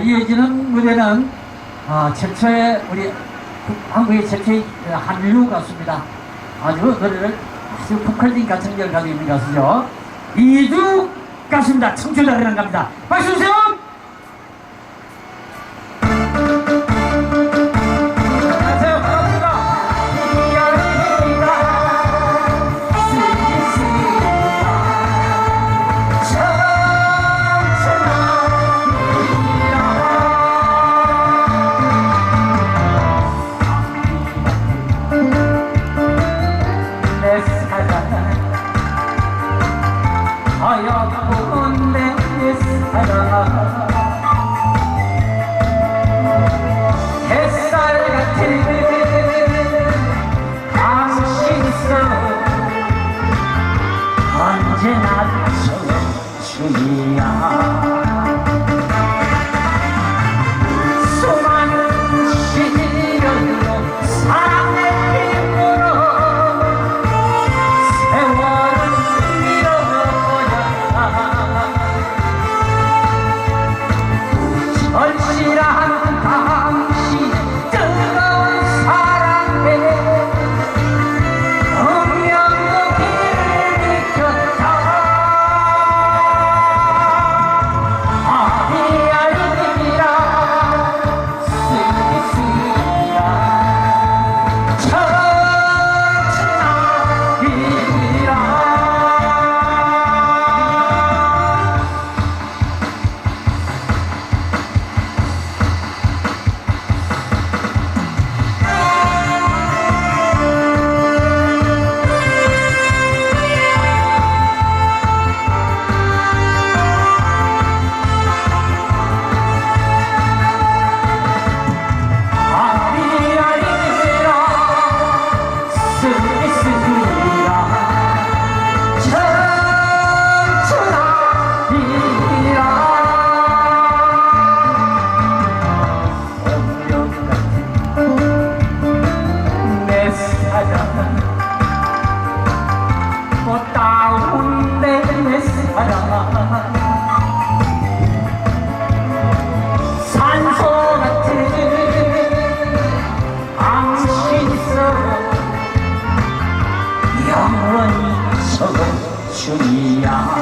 이어지는 무대는 어, 최초의 우리 그 한국의 최초의 한류 가수입니다. 아주 노래를 아주 포컬진 가창력을 가지고 있는 가수죠. 이주 가수입니다. 청춘다리랑 갑니다. 박수 주세요. 청 꽃다운 내 사랑 산소 같은 당신서 영원히 청춘이야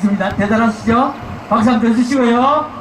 있습니다. 대단하시죠? 박수 한번 주시고요.